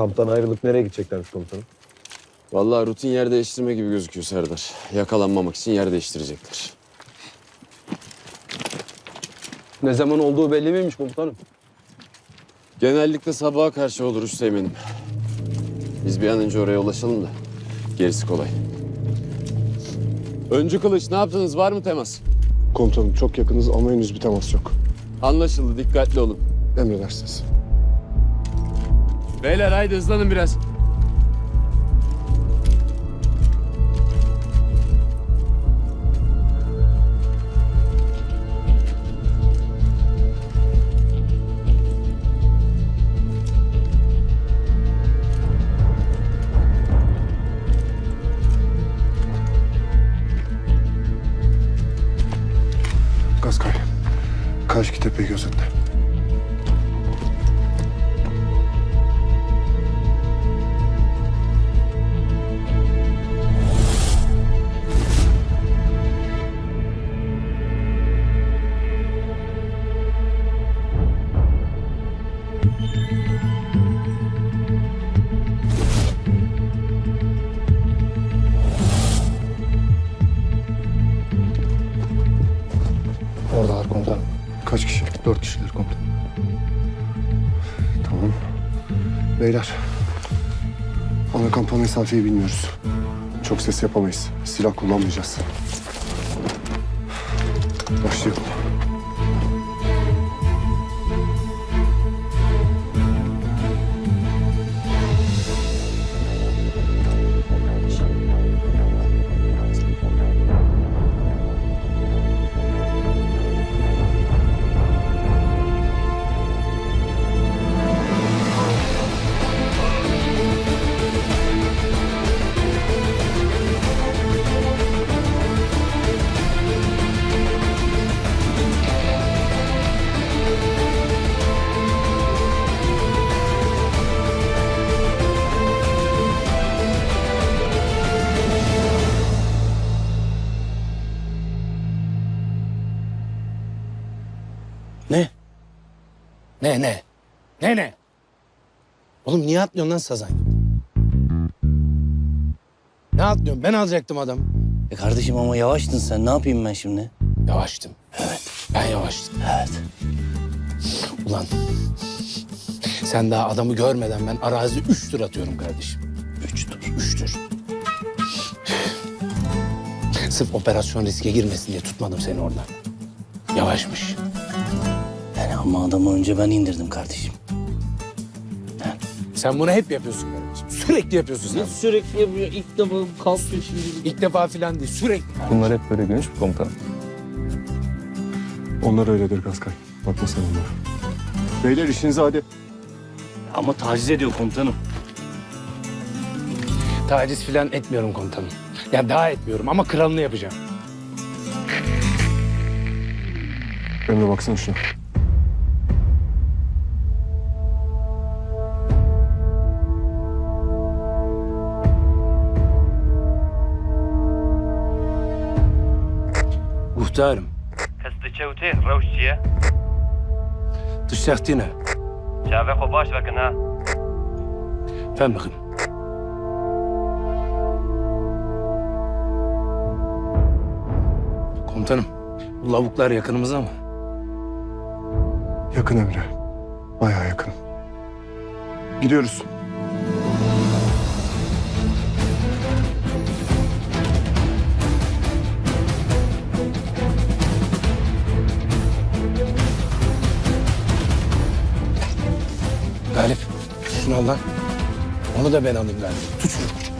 Kamptan ayrılıp nereye gidecekler komutanım? Vallahi rutin yer değiştirme gibi gözüküyor Serdar. Yakalanmamak için yer değiştirecekler. Ne zaman olduğu belli miymiş komutanım? Genellikle sabaha karşı olur Üsteğmen'im. Biz bir an önce oraya ulaşalım da gerisi kolay. Öncü Kılıç ne yaptınız? Var mı temas? Komutanım çok yakınız ama henüz bir temas yok. Anlaşıldı. Dikkatli olun. Emredersiniz. Beyler haydi hızlanın biraz. Beyler. Ana kampa mesafeyi bilmiyoruz. Çok ses yapamayız. Silah kullanmayacağız. Başlayalım. Ne ne? Ne ne? Oğlum niye atlıyorsun lan sazan? Ne atlıyorsun? Ben alacaktım adamı. E kardeşim ama yavaştın sen. Ne yapayım ben şimdi? Yavaştım. Evet. Ben yavaştım. Evet. Ulan. Sen daha adamı görmeden ben arazi üç tur atıyorum kardeşim. Üç tur. Üç tur. Sırf operasyon riske girmesin diye tutmadım seni oradan. Yavaşmış. Yani ama adamı önce ben indirdim kardeşim. Sen bunu hep yapıyorsun kardeşim. Sürekli yapıyorsun sen. Sürekli yapıyor. İlk defa kalkıyor şimdi. İlk defa filan değil. Sürekli. Bunlar hep böyle gümüş mü komutanım? Onlar öyledir Gaskay. Bakma sen onlara. Beyler işinize hadi. Ama taciz ediyor komutanım. Taciz filan etmiyorum komutanım. Ya daha etmiyorum ama kralını yapacağım. Emre baksana şuna. Tarım. Хсты чэўты рэўш дзе? Tu şartına. Çavê xwe baş vekin ha. Fem. Komutanım, bu lavuklar yakınımızda mı? Yakın Emre. Bayağı yakın. Gidiyoruz. Al lan. Onu da ben alayım Galip. Tut şunu.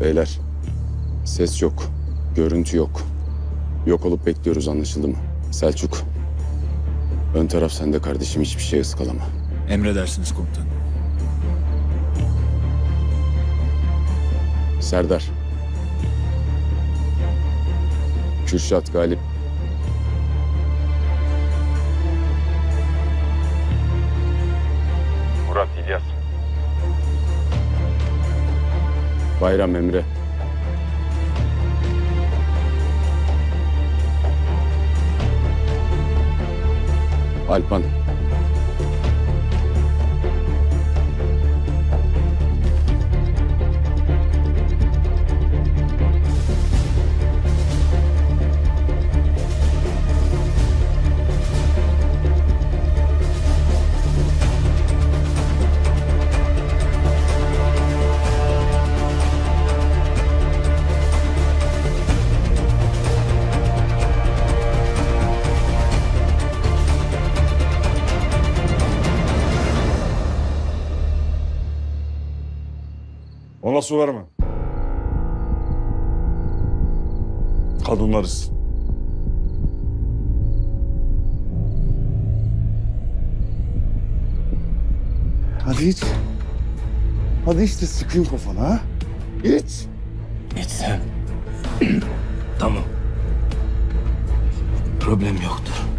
Beyler ses yok. Görüntü yok. Yok olup bekliyoruz anlaşıldı mı? Selçuk. Ön taraf sende kardeşim hiçbir şey ıskalama. Emredersiniz komutanım. Serdar. Kürşat Galip. Murat İlyas Bayram Emre. Alpan. Ona su verme. Kadınlarız. Hadi iç. Hadi iç de sıkayım kafana ha. İç. İçsem. tamam. Problem yoktur.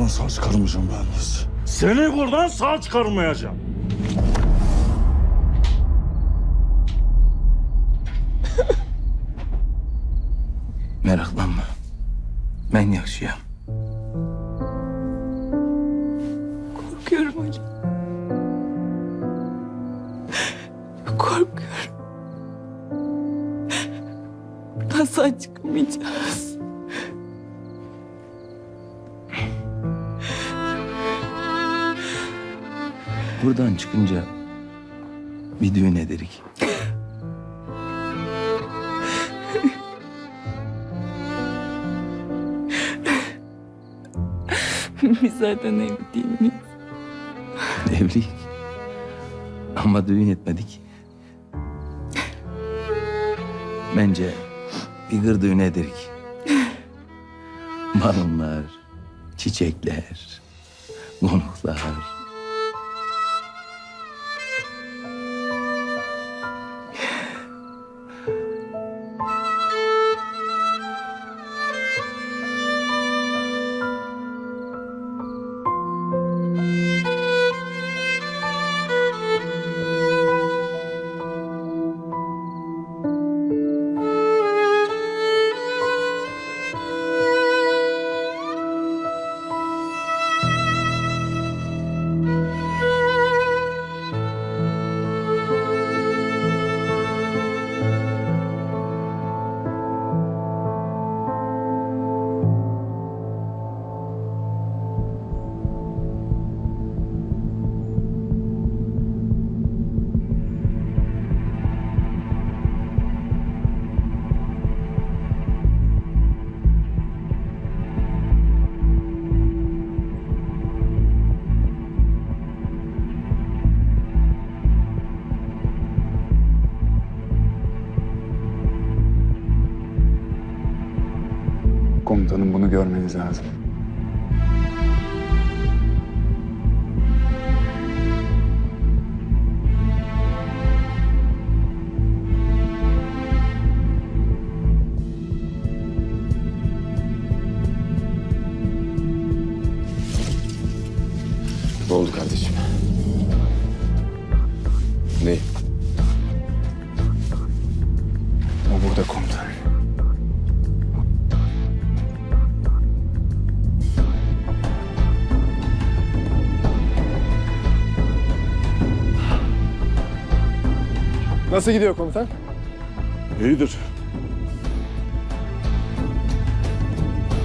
Buradan sağ çıkarmayacağım ben biz. Seni buradan sağ çıkarmayacağım. Meraklanma. Ben yaşayam. Korkuyorum Ali. Korkuyorum. Buradan sağ çıkamayacağız. Buradan çıkınca bir düğün ederik. Biz zaten evli değil miyiz? Evliyiz. Ama düğün etmedik. Bence bir gır düğün ederik. Balonlar, çiçekler, konuklar. Komutanım bunu görmeniz lazım. Nasıl gidiyor komutan? İyidir.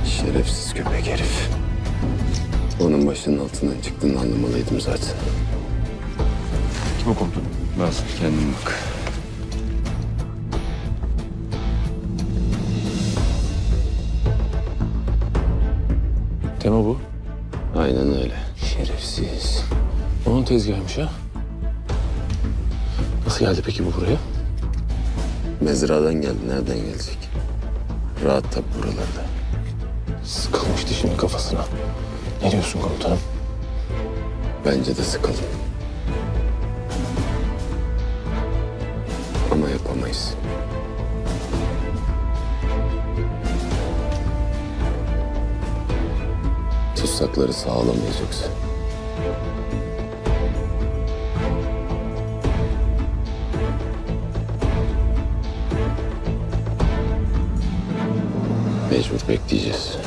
Şerefsiz köpek herif. Onun başının altından çıktığını anlamalıydım zaten. Kim o komutanım? Nasıl? Kendin bak. Tema bu. Aynen öyle. Şerefsiz. Onun tezgahıymış ha. Nasıl geldi peki bu buraya? Mezradan geldi. Nereden gelecek? Rahat tabi buralarda. Sıkılmıştı şimdi kafasına. Ne diyorsun komutanım? Bence de sıkalım. Ama yapamayız. Tutsakları sağlamayız. Mecbur bekleyeceğiz.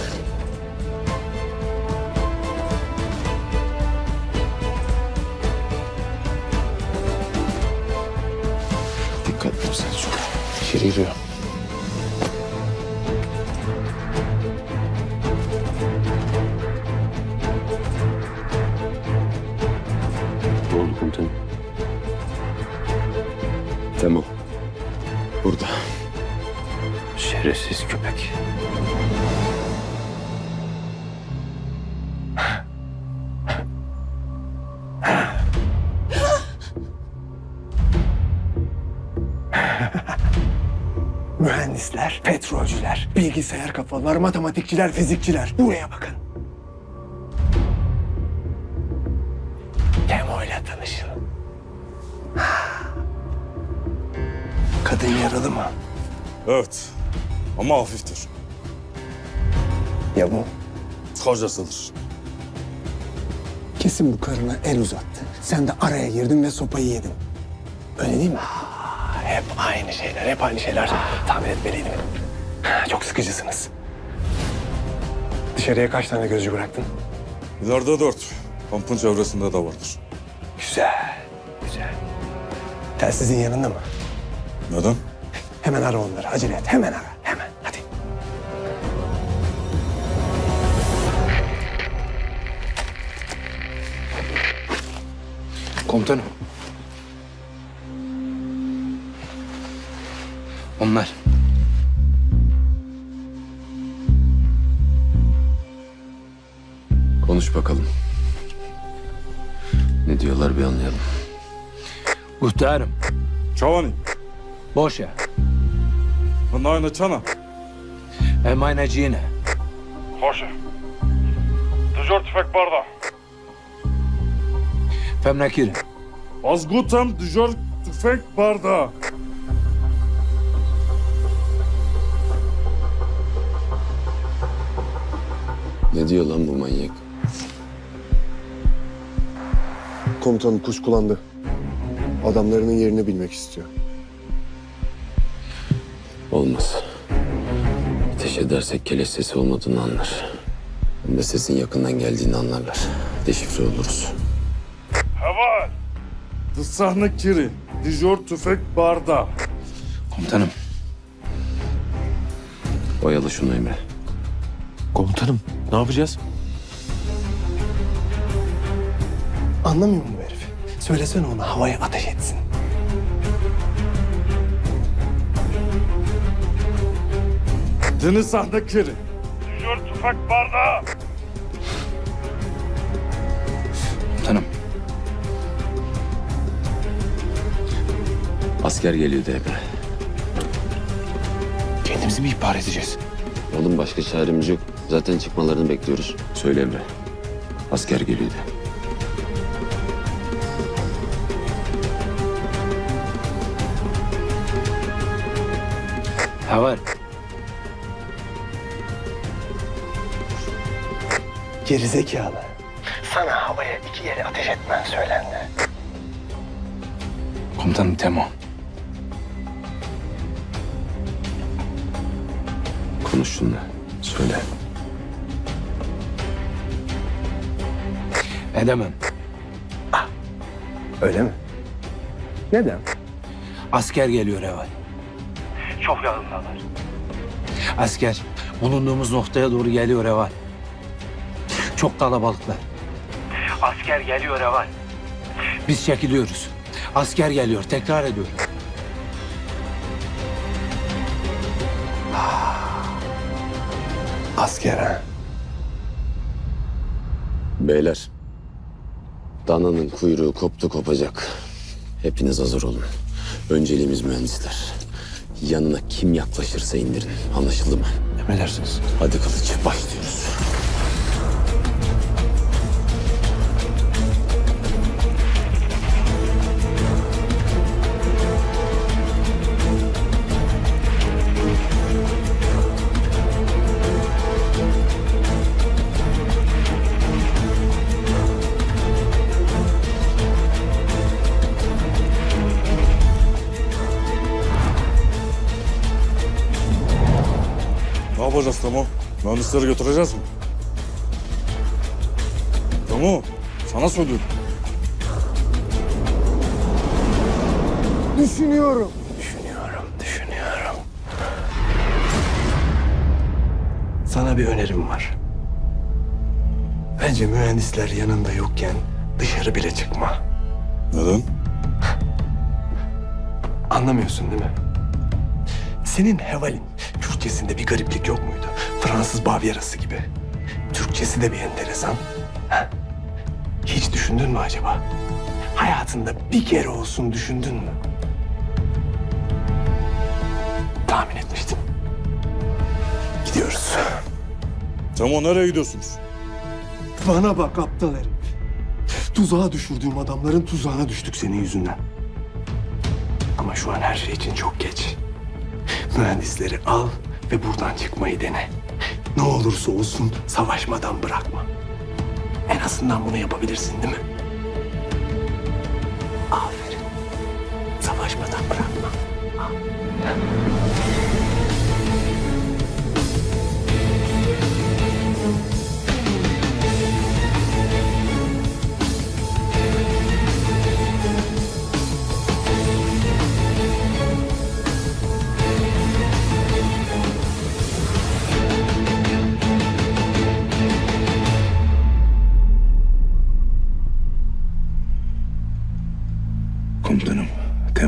Dikkatli ol Selçuk. İçeri giriyor. Bilgisayar kafalar, matematikçiler, fizikçiler. Buraya bakın. Temo ile tanışın. Kadın yaralı mı? Evet. Ama hafiftir. Ya bu? Kocasıdır. Kesin bu karına el uzattı. Sen de araya girdin ve sopayı yedin. Öyle değil mi? Hep aynı şeyler, hep aynı şeyler. Tahmin etmeliydim. Çok sıkıcısınız. Dışarıya kaç tane gözcü bıraktın? İleride dört. Kampın çevresinde de vardır. Güzel, güzel. Telsizin yanında mı? Neden? Hemen ara onları, acele et. Hemen ara, hemen. Hadi. Komutanım. Onlar. Bakalım. Ne diyorlar bir anlayalım. Muhtarım. Çavani. Boş ya. Nayna çana. Emaneciğine. Hoşa. Dujor tüfek barda. Femnekiri. Az gutem dujor tüfek barda. Ne diyor lan bu manyak? Komutanım kuşkulandı. Adamlarının yerini bilmek istiyor. Olmaz. Ateş edersek keleş sesi olmadığını anlar. Hem de sesin yakından geldiğini anlarlar. Deşifre oluruz. Heval. Dısahne kiri. Dujor tüfek barda. Komutanım. Oyalı şunu Emre. Komutanım ne yapacağız? Anlamıyor mu? Söylesene ona havaya ateş etsin. Dini sahne kiri. Dujor tüfek barda. Komutanım. Asker geliyordu Emre. Kendimizi mi ihbar edeceğiz? Oğlum başka çaremiz yok. Zaten çıkmalarını bekliyoruz. Söyle Emre. Asker Havar. Gerizekalı. Sana havaya iki yere ateş etmen söylendi. Komutanım Temo. Konuş şununla. Söyle. Edemem. Öyle mi? Neden? Asker geliyor Heval. Çok yakındalar. Asker bulunduğumuz noktaya doğru geliyor Heval. Çok kalabalıklar. Asker geliyor Eval. Biz çekiliyoruz. Asker geliyor. Tekrar ediyorum. Asker ha. Beyler. Dananın kuyruğu koptu kopacak. Hepiniz hazır olun. Önceliğimiz mühendisler. Yanına kim yaklaşırsa indirin. Anlaşıldı mı? Emredersiniz. Hadi kılıç başlıyoruz. Mühendisleri götüreceğiz mi? Temo, sana söylüyorum. Düşünüyorum. Düşünüyorum, düşünüyorum. Sana bir önerim var. Bence mühendisler yanında yokken dışarı bile çıkma. Neden? Anlamıyorsun değil mi? Senin Heval'in Kürtçesinde bir gariplik yok muydu? Fransız Bavyerası gibi. Türkçesi de bir enteresan. Ha? Hiç düşündün mü acaba? Hayatında bir kere olsun düşündün mü? Tahmin etmiştim. Gidiyoruz. Temo nereye gidiyorsunuz? Bana bak aptal herif. Tuzağa düşürdüğüm adamların tuzağına düştük senin yüzünden. Ama şu an her şey için çok geç. Mühendisleri al ve buradan çıkmayı dene. Ne olursa olsun savaşmadan bırakma. En azından bunu yapabilirsin değil mi? Aferin. Savaşmadan bırakma. Komutanım,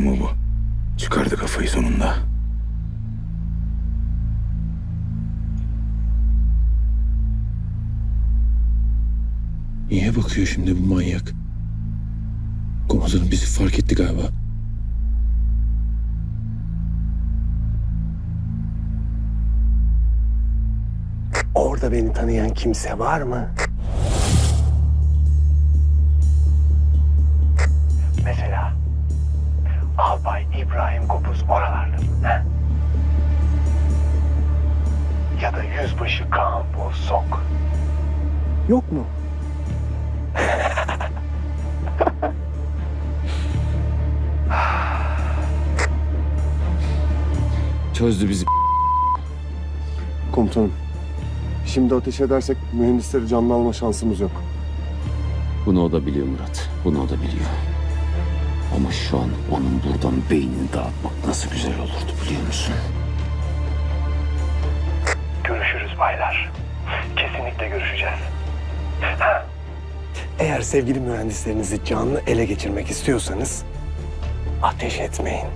Temo bu. Çıkardı kafayı sonunda. Niye bakıyor şimdi bu manyak? Komutanım bizi fark etti galiba. Orada beni tanıyan kimse var mı? Mesela Albay İbrahim Kopuz oralarda? He? Ya da Yüzbaşı Kaan Bozsok. Yok mu? Çözdü bizi. Komutanım, şimdi ateş edersek mühendisleri canlı alma şansımız yok. Bunu o da biliyor Murat. Bunu o da biliyor. Ama şu an onun buradan beynini dağıtmak nasıl güzel olurdu biliyor musun? Görüşürüz baylar. Kesinlikle görüşeceğiz. Ha, Eğer sevgili mühendislerinizi canlı ele geçirmek istiyorsanız ateş etmeyin.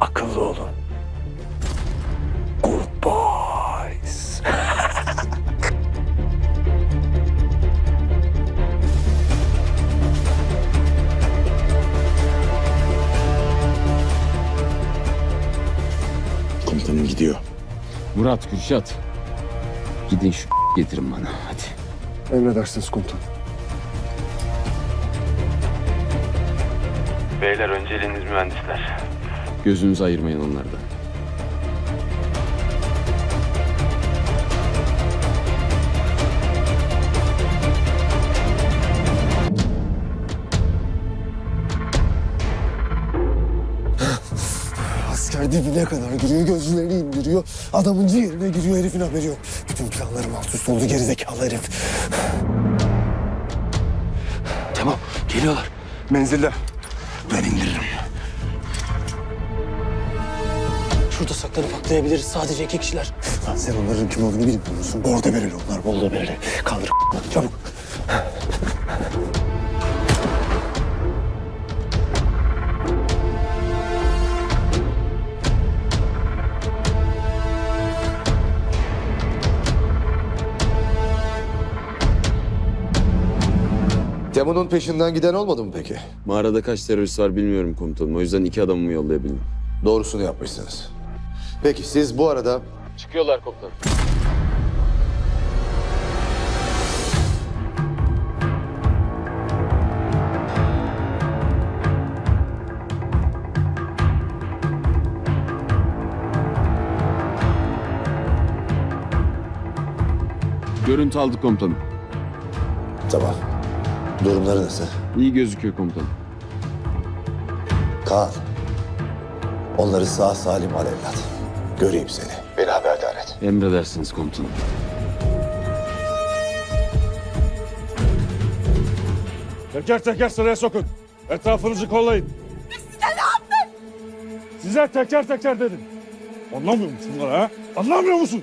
Akıllı olun. Murat, Kürşat. Gidin şu getirin bana hadi. Emredersiniz komutanım. Beyler önceliğiniz mühendisler. Gözünüzü ayırmayın onlardan. Asker dibine kadar giriyor, gözlerini indiriyor. Adamın ciğerine giriyor, herifin haberi yok. Bütün planlarım alt üst oldu gerizekalı herif. Tamam, geliyorlar. Menzilde. Ben indiririm. Şurada saklanıp atlayabiliriz. Sadece iki kişiler. Lan sen onların kim olduğunu bilmiyor musun? Orada bereli onlar, bolda bereli. Kaldır çabuk. Temu'nun peşinden giden olmadı mı peki? Mağarada kaç terörist var bilmiyorum komutanım. O yüzden iki adamımı yollayabildim. Doğrusunu yapmışsınız. Peki siz bu arada Çıkıyorlar komutanım. Görüntü aldık komutanım. tamam. Durumları nasıl? İyi gözüküyor komutanım. Kaan. Onları sağ salim al evlat. Göreyim seni. Beni haberdar et. Emredersiniz komutanım. Teker teker sıraya sokun. Etrafınızı kollayın. Size ne yaptık? Size teker teker dedim. Anlamıyor musun lan ha? Anlamıyor musun?